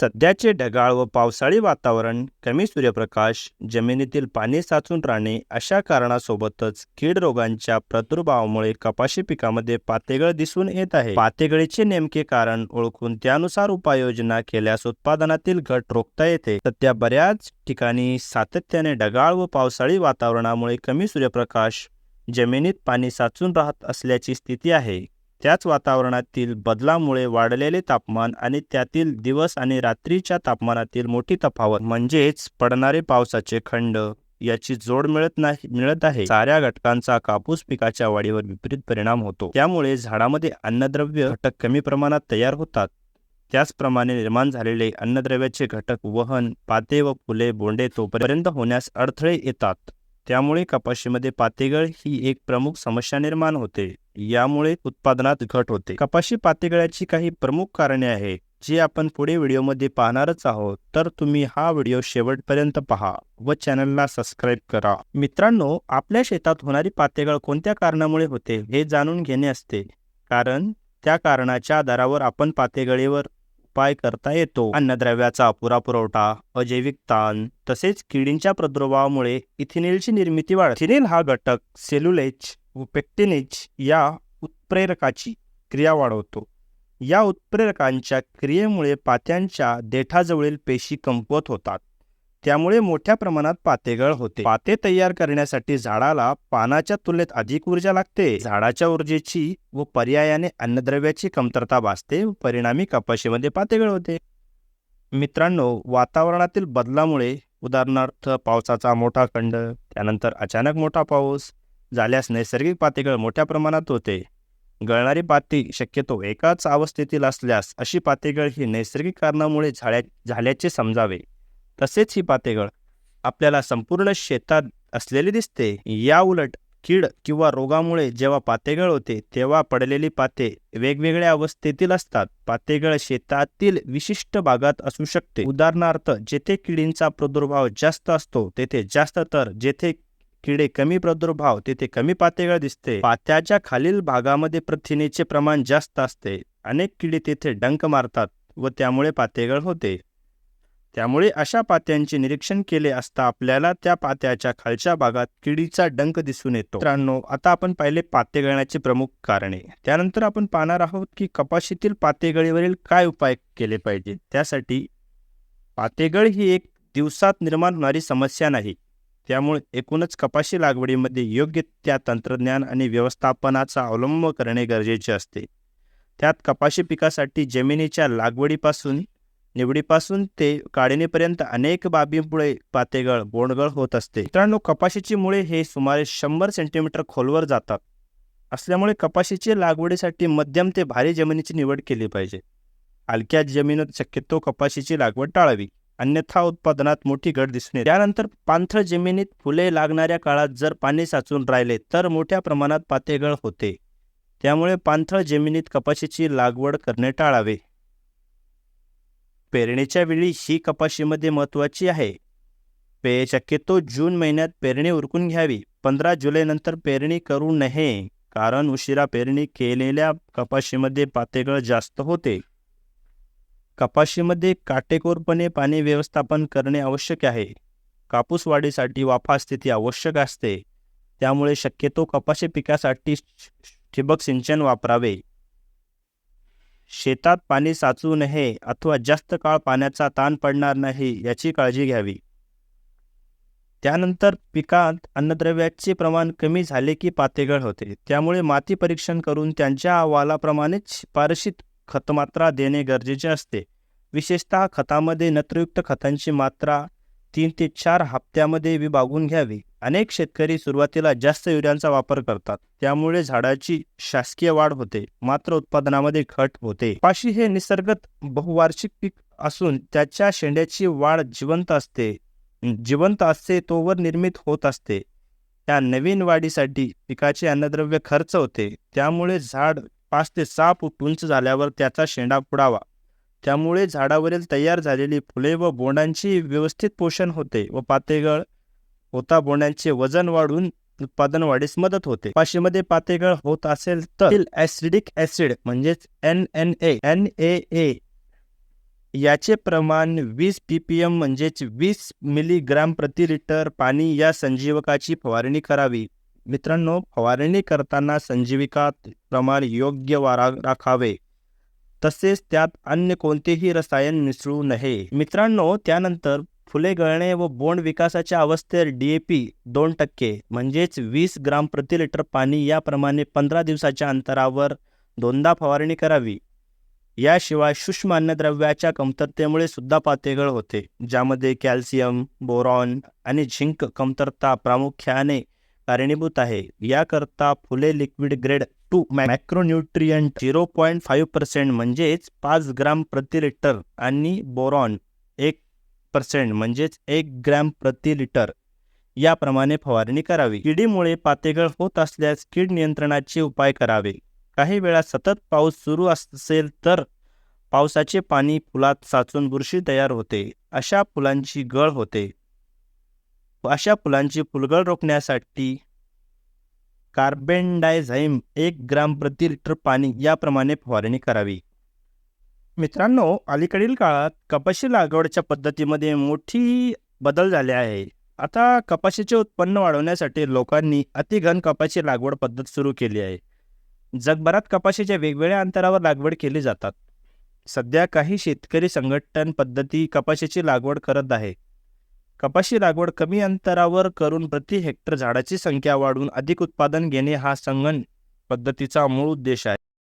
सध्याचे ढगाळ व पावसाळी वातावरण कमी सूर्यप्रकाश जमिनीतील पाणी साचून राहणे अशा कारणासोबतच कीड रोगांच्या प्रादुर्भावामुळे कपाशी पिकामध्ये पातेगळ दिसून येत आहे. पातेगळीचे नेमके कारण ओळखून त्यानुसार उपाययोजना केल्यास उत्पादनातील घट रोखता येते. सध्या बऱ्याच ठिकाणी सातत्याने ढगाळ व पावसाळी वातावरणामुळे कमी सूर्यप्रकाश जमिनीत पाणी साचून राहत असल्याची स्थिती आहे. त्याच वातावरणातील बदलामुळे वाढलेले तापमान आणि त्यातील दिवस आणि रात्रीच्या तापमानातील मोठी तफावत म्हणजेच पडणारे पावसाचे खंड याची जोड मिळत नाही मिळत आहे. साऱ्या घटकांचा कापूस पिकाच्या वाढीवर विपरीत परिणाम होतो. त्यामुळे झाडामध्ये अन्नद्रव्य घटक कमी प्रमाणात तयार होतात. त्याचप्रमाणे निर्माण झालेले अन्नद्रव्याचे घटक वहन पाते व फुले बोंडे तोपर्यंत होण्यास अडथळे येतात. त्यामुळे कपाशीमध्ये पातेगळ ही एक प्रमुख समस्या निर्माण होते. यामुळे उत्पादनात घट होते. कपाशी पातेगळाची काही प्रमुख कारणे आहेत जी आपण पुढे व्हिडिओमध्ये पाहणारच आहोत. तर तुम्ही हा व्हिडिओ शेवटपर्यंत पहा व चॅनलला सबस्क्राईब करा. मित्रांनो आपल्या शेतात होणारी पातेगळ कोणत्या कारणामुळे होते हे जाणून घेणे असते. कारण त्या कारणाच्या आधारावर आपण पातेगळीवर उपाय करता येतो. अन्नद्रव्याचा अपुरा पुरवठा अजैविक ताण तसेच किडींच्या प्रादुर्भावामुळे इथिनेलची निर्मिती वाढ इथिनेल हा घटक सेल्युलेज व पेक्टिनेज या उत्प्रेरकाची क्रिया वाढवतो. या उत्प्रेरकांच्या क्रियेमुळे पात्यांच्या देठाजवळील पेशी कमकुवत होतात. त्यामुळे मोठ्या प्रमाणात पातेगळ होते. पाते तयार करण्यासाठी झाडाला पानाच्या तुलनेत अधिक ऊर्जा लागते. झाडाच्या ऊर्जेची व पर्यायाने अन्नद्रव्याची कमतरता भासते व परिणामी कपाशीमध्ये पातेगळ होते. मित्रांनो वातावरणातील बदलामुळे उदाहरणार्थ पावसाचा मोठा खंड त्यानंतर अचानक मोठा पाऊस झाल्यास नैसर्गिक पातेगळ मोठ्या प्रमाणात होते. गळणारी पाती शक्यतो एकाच अवस्थेतील असल्यास अशी पातेगळ ही नैसर्गिक कारणामुळे झाल्या झाल्याचे समजावे. तसेच ही पातेगळ आपल्याला संपूर्ण शेतात असलेली दिसते. या उलट कीड किंवा रोगामुळे जेव्हा पातेगळ होते तेव्हा पडलेली पाते वेगवेगळ्या अवस्थेतील असतात. पातेगळ शेतातील विशिष्ट भागात असू शकते. उदाहरणार्थ जेथे किडींचा प्रादुर्भाव जास्त असतो तेथे जास्त तर जेथे किडे कमी प्रादुर्भाव तेथे कमी पातेगळ दिसते. पात्याच्या खालील भागामध्ये प्रथिनेचे प्रमाण जास्त असते. अनेक किडे तेथे डंक मारतात व त्यामुळे पातेगळ होते. त्यामुळे अशा पात्यांचे निरीक्षण केले असता आपल्याला त्या पात्याच्या खालच्या भागात किडीचा डंक दिसून येतो. मित्रांनो आता आपण पाहिले पाते गळण्याची प्रमुख कारणे. त्यानंतर आपण पाहणार आहोत की कपाशीतील पातेगळीवरील काय उपाय केले पाहिजे त्यासाठी पातेगळ ही एक दिवसात निर्माण होणारी समस्या नाही. त्यामुळे एकूणच कपाशी लागवडीमध्ये योग्य त्या तंत्रज्ञान आणि व्यवस्थापनाचा अवलंब करणे गरजेचे असते. त्यात कपाशी पिकासाठी जमिनीच्या लागवडीपासून निवडीपासून ते काढणीपर्यंत अनेक बाबींमुळे पातेगळ बोंडगळ होत असते. मित्रांनो कपाशीची मुळे हे सुमारे शंभर सेंटीमीटर खोलवर जातात. असल्यामुळे कपाशीची लागवडीसाठी मध्यम ते भारी जमिनीची निवड केली पाहिजे. हलक्या जमिनीत शक्यतो कपाशीची लागवड टाळावी. अन्यथा उत्पादनात मोठी घट दिसणे. त्यानंतर पाणथळ जमिनीत फुले लागणाऱ्या काळात जर पाणी साचून राहिले तर मोठ्या प्रमाणात पातेगळ होते. त्यामुळे पांथळ जमिनीत कपाशीची लागवड करणे टाळावे. पेरणीच्या वेळी ही कपाशीमध्ये महत्त्वाची आहे. पे शक्यतो जून महिन्यात पेरणी उरकून घ्यावी. पंधरा जुलैनंतर पेरणी करू नये कारण उशिरा पेरणी केलेल्या कपाशीमध्ये पातेगळ जास्त होते. कपाशीमध्ये काटेकोरपणे पाणी व्यवस्थापन करणे आवश्यक आहे. कापूस वाढीसाठी वाफा स्थिती आवश्यक असते. त्यामुळे शक्यतो कपाशी पिकासाठी ठिबक सिंचन वापरावे. शेतात पाणी साचू नये अथवा जास्त काळ पाण्याचा ताण पडणार नाही याची काळजी घ्यावी. त्यानंतर पिकात अन्नद्रव्याचे प्रमाण कमी झाले की पातेगळ होते. त्यामुळे माती परीक्षण करून त्यांच्या अहवालाप्रमाणेच शिफारशीत खतमात्रा देणे गरजेचे असते. विशेषतः खतामध्ये नत्रयुक्त खतांची मात्रा तीन ते चार हप्त्यामध्ये विभागून घ्यावी. अनेक शेतकरी सुरुवातीला जास्त युरियांचा वापर करतात. त्यामुळे झाडाची शासकीय वाढ होते मात्र उत्पादनामध्ये घट होते. पाशी हे निसर्गत बहुवार्षिक पीक असून त्याच्या शेंड्याची वाढ जिवंत असते. जिवंत असते तोवर निर्मित होत असते. त्या नवीन वाढीसाठी पिकाचे अन्नद्रव्य खर्च होते. त्यामुळे झाड पाच ते सहा फूट उंच झाल्यावर त्याचा शेंडा फुडावा त्यामुळे झाडावरील तयार झालेली फुले व बोंडांची व्यवस्थित पोषण होते व पातेगळ होता बोण्यांचे वजन वाढून उत्पादन वाढीस मदत होते. पाशीमध्ये पातेगळ होत असेल तर ऍसिडिक ऍसिड म्हणजेच N N A N A A याचे प्रमाण वीस पीपीएम म्हणजेच वीस मिलीग्राम प्रति लिटर पाणी या संजीवकाची फवारणी करावी. मित्रांनो फवारणी करताना संजीविका प्रमाण योग्य वारा राखावे. तसेच त्यात अन्य कोणतेही रसायन मिसळू नये. मित्रांनो त्यानंतर फुले गळणे व बोंड विकासाच्या अवस्थेत डी ए पी दोन टक्के म्हणजेच वीस ग्राम प्रति लिटर पाणी याप्रमाणे पंधरा दिवसाच्या अंतरावर दोनदा फवारणी करावी. याशिवाय सूक्ष्म अन्नद्रव्याच्या कमतरतेमुळे सुद्धा पातेगळ होते ज्यामध्ये कॅल्शियम बोरॉन आणि झिंक कमतरता प्रामुख्याने कारणीभूत आहे. याकरता Phule liquid grade two macronutrient zero point five percent म्हणजेच पाच ग्राम प्रति लिटर आणि बोरॉन एक पर्सेंट म्हणजेच एक ग्रॅम प्रति लिटर. याप्रमाणे फवारणी करावी. किडीमुळे पातेगळ होत असल्यास कीड नियंत्रणाचे उपाय करावे. काही वेळा सतत पाऊस सुरू असेल तर पावसाचे पाणी फुलात साचून बुरशी तयार होते. अशा फुलांची गळ होते. अशा फुलांची फुलगळ रोखण्यासाठी कार्बेंडायझाईम एक ग्राम प्रति लिटर पाणी याप्रमाणे फवारणी करावी. मित्रांनो अलीकडील काळात कपाशी लागवडच्या पद्धतीमध्ये मोठी बदल झाले आहे. आता कपाशीचे उत्पन्न वाढवण्यासाठी लोकांनी अतिघन कपाशी लागवड पद्धत सुरू केली आहे. जगभरात कपाशीच्या वेगवेगळ्या अंतरावर लागवड केली जातात. सध्या काही शेतकरी संघटन पद्धती कपाशीची लागवड करत आहे. कपाशी लागवड कमी अंतरावर करून प्रति हेक्टर झाडाची संख्या वाढवून अधिक उत्पादन घेणे हा संगण पद्धतीचा मूळ उद्देश आहे.